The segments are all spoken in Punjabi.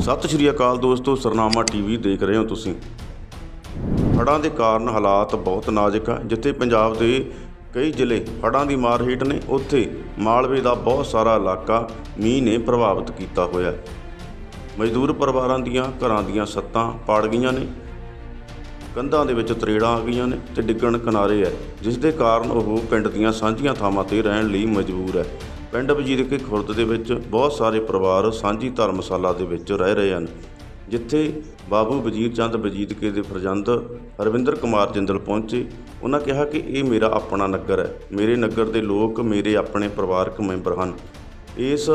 ਸਤਿ ਸ਼੍ਰੀ ਅਕਾਲ ਦੋਸਤੋ, ਸਰਨਾਮਾ ਟੀਵੀ ਦੇਖ ਰਹੇ ਹੋ ਤੁਸੀਂ। ਹੜ੍ਹਾਂ ਦੇ ਕਾਰਨ ਹਾਲਾਤ ਬਹੁਤ ਨਾਜ਼ੁਕ ਆ, ਜਿੱਥੇ ਪੰਜਾਬ ਦੇ ਕਈ ਜ਼ਿਲ੍ਹੇ ਹੜ੍ਹਾਂ ਦੀ ਮਾਰ ਹੇਠ ਨੇ, ਉੱਥੇ ਮਾਲਵੇ ਦਾ ਬਹੁਤ ਸਾਰਾ ਇਲਾਕਾ ਮੀਂਹ ਨੇ ਪ੍ਰਭਾਵਿਤ ਕੀਤਾ ਹੋਇਆ। ਮਜ਼ਦੂਰ ਪਰਿਵਾਰਾਂ ਦੀਆਂ ਘਰਾਂ ਦੀਆਂ ਸੱਤਾਂ ਪਾੜ ਗਈਆਂ ਨੇ, ਕੰਧਾਂ ਦੇ ਵਿੱਚ ਤਰੇੜਾਂ ਆ ਗਈਆਂ ਨੇ ਤੇ ਡਿੱਗਣ ਕਿਨਾਰੇ ਹੈ, ਜਿਸ ਦੇ ਕਾਰਨ ਉਹ ਪਿੰਡ ਦੀਆਂ ਸਾਂਝੀਆਂ ਥਾਵਾਂ ਤੇ ਰਹਿਣ ਲਈ ਮਜਬੂਰ ਹੈ। ਪਿੰਡ ਵਜੀਦਕੇ ਖੁਰਦ ਦੇ ਵਿੱਚ ਬਹੁਤ ਸਾਰੇ ਪਰਿਵਾਰ ਸਾਂਝੀ ਧਰਮਸ਼ਾਲਾ ਦੇ ਵਿੱਚ ਰਹਿ ਰਹੇ ਹਨ, ਜਿੱਥੇ ਬਾਬੂ ਵਜੀਰ ਚੰਦ ਵਜੀਦਕੇ ਦੇ ਫਰਜ਼ੰਦ ਹਰਵਿੰਦਰ ਕੁਮਾਰ ਜਿੰਦਲ ਪਹੁੰਚੇ। ਉਹਨਾਂ ਕਿਹਾ ਕਿ ਇਹ ਮੇਰਾ ਆਪਣਾ ਨਗਰ ਹੈ। ਮੇਰੇ ਨਗਰ ਦੇ ਲੋਕ ਮੇਰੇ ਆਪਣੇ ਪਰਿਵਾਰਕ ਮੈਂਬਰ ਹਨ। ਇਸ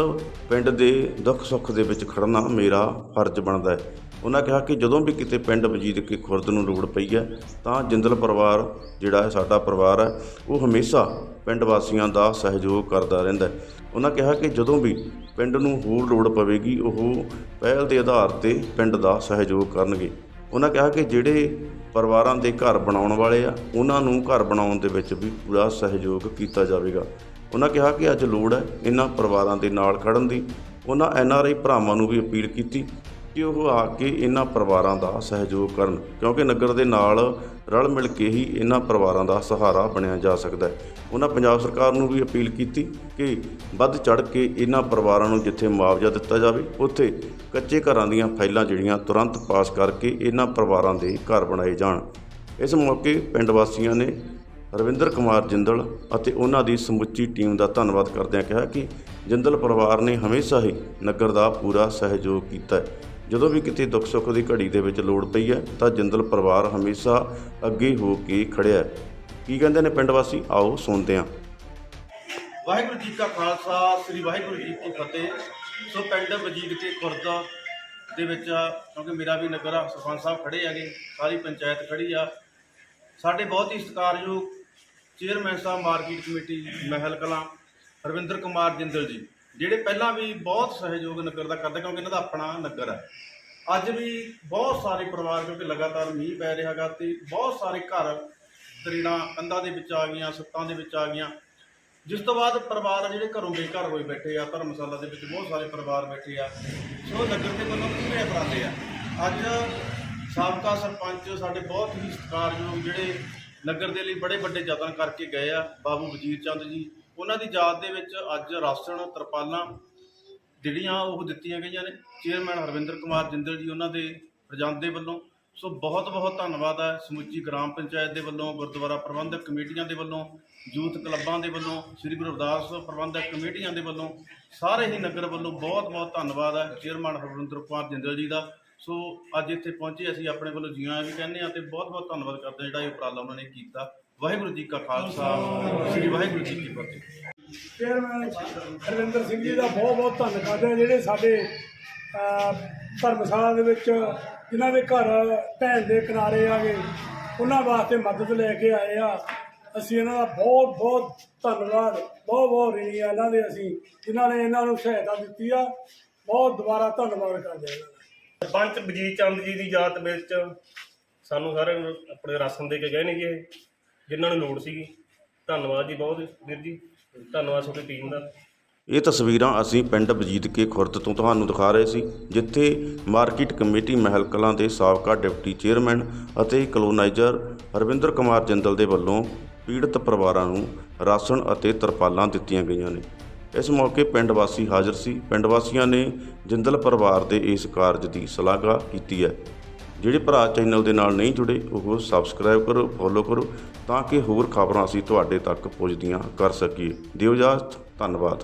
ਪਿੰਡ ਦੇ ਦੁੱਖ ਸੁੱਖ ਦੇ ਵਿੱਚ ਖੜਨਾ ਮੇਰਾ ਫਰਜ਼ ਬਣਦਾ ਹੈ। ਉਹਨਾਂ ਕਿਹਾ ਕਿ ਜਦੋਂ ਵੀ ਕਿਤੇ ਪਿੰਡ ਵਜੀਦ ਕੇ ਖੁਰਦ ਨੂੰ ਲੋੜ ਪਈ ਹੈ, ਤਾਂ ਜਿੰਦਲ ਪਰਿਵਾਰ ਜਿਹੜਾ ਹੈ ਸਾਡਾ ਪਰਿਵਾਰ ਹੈ, ਉਹ ਹਮੇਸ਼ਾ ਪਿੰਡ ਵਾਸੀਆਂ ਦਾ ਸਹਿਯੋਗ ਕਰਦਾ ਰਹਿੰਦਾ ਹੈ। ਉਹਨਾਂ ਕਿਹਾ ਕਿ ਜਦੋਂ ਵੀ ਪਿੰਡ ਨੂੰ ਹੋਰ ਲੋੜ ਪਵੇਗੀ, ਉਹ ਪਹਿਲ ਦੇ ਆਧਾਰ ਤੇ ਪਿੰਡ ਦਾ ਸਹਿਯੋਗ ਕਰਨਗੇ। ਉਹਨਾਂ ਕਿਹਾ ਕਿ ਜਿਹੜੇ ਪਰਿਵਾਰਾਂ ਦੇ ਘਰ ਬਣਾਉਣ ਵਾਲੇ ਆ, ਉਹਨਾਂ ਨੂੰ ਘਰ ਬਣਾਉਣ ਦੇ ਵਿੱਚ ਵੀ ਪੂਰਾ ਸਹਿਯੋਗ ਕੀਤਾ ਜਾਵੇਗਾ। ਉਹਨਾਂ ਕਿਹਾ ਕਿ ਅੱਜ ਲੋੜ ਹੈ ਇਹਨਾਂ ਪਰਿਵਾਰਾਂ ਦੇ ਨਾਲ ਖੜਨ ਦੀ। ਉਹਨਾਂ ਐਨ ਆਰ ਆਈ ਭਰਾਵਾਂ ਨੂੰ ਵੀ ਅਪੀਲ ਕੀਤੀ ਕਿ ਉਹ ਆ ਕੇ ਇਹਨਾਂ ਪਰਿਵਾਰਾਂ ਦਾ ਸਹਿਯੋਗ ਕਰਨ, ਕਿਉਂਕਿ ਨਗਰ ਦੇ ਨਾਲ ਰਲ ਮਿਲ ਕੇ ਹੀ ਇਹਨਾਂ ਪਰਿਵਾਰਾਂ ਦਾ ਸਹਾਰਾ ਬਣਿਆ ਜਾ ਸਕਦਾ ਹੈ। ਉਹਨਾਂ ਪੰਜਾਬ ਸਰਕਾਰ ਨੂੰ ਵੀ ਅਪੀਲ ਕੀਤੀ ਕਿ ਵੱਧ ਚੜ ਕੇ ਇਹਨਾਂ ਪਰਿਵਾਰਾਂ ਨੂੰ ਜਿੱਥੇ ਮੁਆਵਜ਼ਾ ਦਿੱਤਾ ਜਾਵੇ, ਉੱਥੇ ਕੱਚੇ ਘਰਾਂ ਦੀਆਂ ਫਾਈਲਾਂ ਜਿਹੜੀਆਂ ਤੁਰੰਤ ਪਾਸ ਕਰਕੇ ਇਹਨਾਂ ਪਰਿਵਾਰਾਂ ਦੇ ਘਰ ਬਣਾਏ ਜਾਣ। ਇਸ ਮੌਕੇ ਪਿੰਡ ਵਾਸੀਆਂ ਨੇ ਰਵਿੰਦਰ ਕੁਮਾਰ ਜਿੰਦਲ ਅਤੇ ਉਹਨਾਂ ਦੀ ਸਮੁੱਚੀ ਟੀਮ ਦਾ ਧੰਨਵਾਦ ਕਰਦਿਆਂ ਕਿਹਾ ਕਿ ਜਿੰਦਲ ਪਰਿਵਾਰ ਨੇ ਹਮੇਸ਼ਾ ਹੀ ਨਗਰ ਦਾ ਪੂਰਾ ਸਹਿਯੋਗ ਕੀਤਾ ਹੈ। ਜਦੋਂ ਵੀ ਕਿਤੇ ਦੁੱਖ ਸੁੱਖ ਦੀ ਘੜੀ ਦੇ ਵਿੱਚ ਲੋੜ ਪਈ ਹੈ, ਤਾਂ ਜਿੰਦਲ ਪਰਿਵਾਰ ਹਮੇਸ਼ਾ ਅੱਗੇ ਹੋ ਕੇ ਖੜਿਆ ਹੈ। ਕੀ ਕਹਿੰਦੇ ਨੇ ਪਿੰਡ ਵਾਸੀ? ਆਓ ਸੁਣਦੇ ਹਾਂ। ਵਾਹਿਗੁਰੂ ਜੀ ਕਾ ਖਾਲਸਾ, ਸ੍ਰੀ ਵਾਹਿਗੁਰੂ ਜੀ ਕੀ ਫਤਿਹ। ਸੋ ਪਿੰਡ ਵਜੀਦ ਕੇ ਖੁਰਦ ਦੇ ਵਿੱਚ, ਕਿਉਂਕਿ ਮੇਰਾ ਵੀ ਨਗਰ ਆ ਸਰਪੰਚ ਸਾਹਿਬ ਖੜੇ ਹੈਗੇ, ਸਾਰੀ ਪੰਚਾਇਤ ਖੜੀ ਆ। ਸਾਡੇ ਬਹੁਤ ਹੀ ਸਤਿਕਾਰਯੋਗ ਚੇਅਰਮੈਨ ਸਾਹਿਬ, ਮਾਰਕੀਟ ਕਮੇਟੀ, ਮਹਿਲ ਕਲਾਂ ਰਵਿੰਦਰ ਕੁਮਾਰ ਜਿੰਦਲ ਜੀ। ਜਿਹੜੇ ਪਹਿਲਾਂ ਵੀ ਬਹੁਤ ਸਹਿਯੋਗ ਨਗਰ ਦਾ ਕਰਦੇ, ਕਿਉਂਕਿ ਇਹਨਾਂ ਦਾ ਆਪਣਾ ਨਗਰ ਹੈ। ਅੱਜ ਵੀ ਬਹੁਤ ਸਾਰੇ ਪਰਿਵਾਰ, ਕਿਉਂਕਿ ਲਗਾਤਾਰ ਮੀਂਹ ਪੈ ਰਿਹਾ ਗਾ ਤੇ ਬਹੁਤ ਸਾਰੇ ਘਰ ਤਰੀੜਾਂ ਕੰਧਾਂ ਦੇ ਵਿੱਚ ਆ ਗਈਆਂ, ਸੱਤਾਂ ਦੇ ਵਿੱਚ ਆ ਗਈਆਂ। ਜਿਸ ਤੋਂ ਬਾਅਦ ਪਰਿਵਾਰ ਜਿਹੜੇ ਘਰੋਂ ਬੇਘਰ ਹੋਏ ਬੈਠੇ ਆ, ਧਰਮਸ਼ਾਲਾ ਦੇ ਵਿੱਚ ਬਹੁਤ ਸਾਰੇ ਪਰਿਵਾਰ ਬੈਠੇ ਆ। ਸੋ ਨਗਰ ਦੇ ਵੱਲੋਂ ਪੂਰੇ ਉਪਰਾਲੇ ਆ। ਅੱਜ ਸਾਬਕਾ ਸਰਪੰਚ ਸਾਡੇ ਬਹੁਤ ਹੀ ਸਤਿਕਾਰਯੋਗ ਜਿਹੜੇ ਨਗਰ ਦੇ ਲਈ ਬੜੇ ਵੱਡੇ ਯਤਨ ਕਰਕੇ ਗਏ ਆ, ਬਾਬੂ ਵਜੀਰ ਚੰਦ ਜੀ ਉਹਨਾਂ ਦੀ ਯਾਦ ਦੇ ਵਿੱਚ ਅੱਜ ਰਾਸ਼ਨ ਤਰਪਾਲਾਂ ਜਿਹੜੀਆਂ ਉਹ ਦਿੱਤੀਆਂ ਗਈਆਂ ਨੇ। ਚੇਅਰਮੈਨ ਹਰਵਿੰਦਰ ਕੁਮਾਰ ਜਿੰਦਲ ਜੀ ਉਹਨਾਂ ਦੇ ਪ੍ਰਜੰਦ ਦੇ ਵੱਲੋਂ। ਸੋ ਬਹੁਤ ਬਹੁਤ ਧੰਨਵਾਦ ਹੈ ਸਮੁੱਚੀ ਗ੍ਰਾਮ ਪੰਚਾਇਤ ਦੇ ਵੱਲੋਂ, ਗੁਰਦੁਆਰਾ ਪ੍ਰਬੰਧਕ ਕਮੇਟੀਆਂ ਦੇ ਵੱਲੋਂ, ਯੂਥ ਕਲੱਬਾਂ ਦੇ ਵੱਲੋਂ, ਸ੍ਰੀ ਗੁਰੂ ਰਵਿਦਾਸ ਪ੍ਰਬੰਧਕ ਕਮੇਟੀਆਂ ਦੇ ਵੱਲੋਂ, ਸਾਰੇ ਹੀ ਨਗਰ ਵੱਲੋਂ ਬਹੁਤ ਬਹੁਤ ਧੰਨਵਾਦ ਹੈ ਚੇਅਰਮੈਨ ਹਰਵਿੰਦਰ ਕੁਮਾਰ ਜਿੰਦਲ ਜੀ ਦਾ। ਸੋ ਅੱਜ ਇੱਥੇ ਪਹੁੰਚੇ ਅਸੀਂ ਆਪਣੇ ਵੱਲੋਂ ਜੀਆਂ ਵੀ ਕਹਿੰਦੇ ਆ ਤੇ ਬਹੁਤ ਬਹੁਤ ਧੰਨਵਾਦ ਕਰਦੇ ਹਾਂ ਜਿਹੜਾ ਇਹ ਉਪਰਾਲਾ ਉਹਨਾਂ ਨੇ ਕੀਤਾ। ਵਾਹਿਗੁਰੂ ਜੀ ਕਾ ਖਾਲਸਾ ਸ੍ਰੀ ਵਾਹਿਗੁਰੂ ਜੀ ਕੀ ਫਤਿਹ। ਚੇਅਰਮੈਨ ਹਰਵਿੰਦਰ ਸਿੰਘ ਜੀ ਦਾ ਬਹੁਤ ਬਹੁਤ ਧੰਨਵਾਦ ਹੈ ਜਿਹੜੇ ਸਾਡੇ ਧਰਮਸ਼ਾਲਾ ਦੇ ਵਿੱਚ ਜਿਨ੍ਹਾਂ ਦੇ ਘਰ ਢਹਿਣ ਦੇ ਕਿਨਾਰੇ ਆਗੇ ਉਹਨਾਂ ਵਾਸਤੇ ਮਦਦ ਲੈ ਕੇ ਆਏ ਆ। ਅਸੀਂ ਇਹਨਾਂ ਦਾ ਬਹੁਤ ਬਹੁਤ ਧੰਨਵਾਦ ਬਹੁਤ ਬਹੁਤ ਰਿਣੀ ਆ ਇਹਨਾਂ ਦੇ ਅਸੀਂ ਜਿਨ੍ਹਾਂ ਨੇ ਇਹਨਾਂ ਨੂੰ ਸਹਾਇਤਾ ਦਿੱਤੀ ਆ। ਬਹੁਤ ਦੁਬਾਰਾ ਧੰਨਵਾਦ ਕਰਦੇ ਹਾਂ ਇਹਨਾਂ ਦਾ। ਸਰਪੰਚ ਬਜੀਤ ਚੰਦ ਜੀ ਦੀ ਯਾਦ ਵਿੱਚ ਸਾਨੂੰ ਸਾਰਿਆਂ ਨੂੰ ਆਪਣੇ ਰਾਸ਼ਨ ਦੇ ਕੇ ਗਏ ਨੇ ਜੀ ਇਹ, ਜਿਨ੍ਹਾਂ ਨੂੰ ਲੋੜ ਸੀਗੀ। ਧੰਨਵਾਦ ਜੀ ਬਹੁਤ ਵੀਰ ਜੀ। ਧੰਨਵਾਦ ਤੁਹਾਡੀ ਟੀਮ ਦਾ। ਇਹ ਤਸਵੀਰਾਂ ਅਸੀਂ ਪਿੰਡ ਵਜੀਦ ਕੇ ਖੁਰਦ ਤੋਂ ਤੁਹਾਨੂੰ ਦਿਖਾ ਰਹੇ ਸੀ, ਜਿੱਥੇ ਮਾਰਕੀਟ ਕਮੇਟੀ ਮਹਿਲ ਕਲਾਂ ਦੇ ਸਾਬਕਾ ਡਿਪਟੀ ਚੇਅਰਮੈਨ ਅਤੇ ਕਲੋਨਾਈਜ਼ਰ ਹਰਵਿੰਦਰ ਕੁਮਾਰ ਜਿੰਦਲ ਦੇ ਵੱਲੋਂ ਪੀੜਤ ਪਰਿਵਾਰਾਂ ਨੂੰ ਰਾਸ਼ਨ ਅਤੇ ਤਰਪਾਲਾਂ ਦਿੱਤੀਆਂ ਗਈਆਂ ਨੇ। ਇਸ ਮੌਕੇ ਪਿੰਡ ਵਾਸੀ ਹਾਜ਼ਰ ਸੀ। ਪਿੰਡ ਵਾਸੀਆਂ ਨੇ ਜਿੰਦਲ ਪਰਿਵਾਰ ਦੇ ਇਸ ਕਾਰਜ ਦੀ ਸ਼ਲਾਘਾ ਕੀਤੀ ਹੈ। ਜਿਹੜੇ ਭਰਾ ਚੈਨਲ ਦੇ ਨਾਲ ਨਹੀਂ ਜੁੜੇ, ਉਹ ਸਬਸਕ੍ਰਾਈਬ ਕਰੋ ਫੋਲੋ ਕਰੋ, ਤਾਂ ਕਿ ਹੋਰ ਖਬਰਾਂ ਅਸੀਂ ਤੁਹਾਡੇ ਤੱਕ ਪਹੁੰਚਦੀਆਂ ਕਰ ਸਕੀਏ। ਦਿਓ ਇਜਾਜ਼ਤ, ਧੰਨਵਾਦ।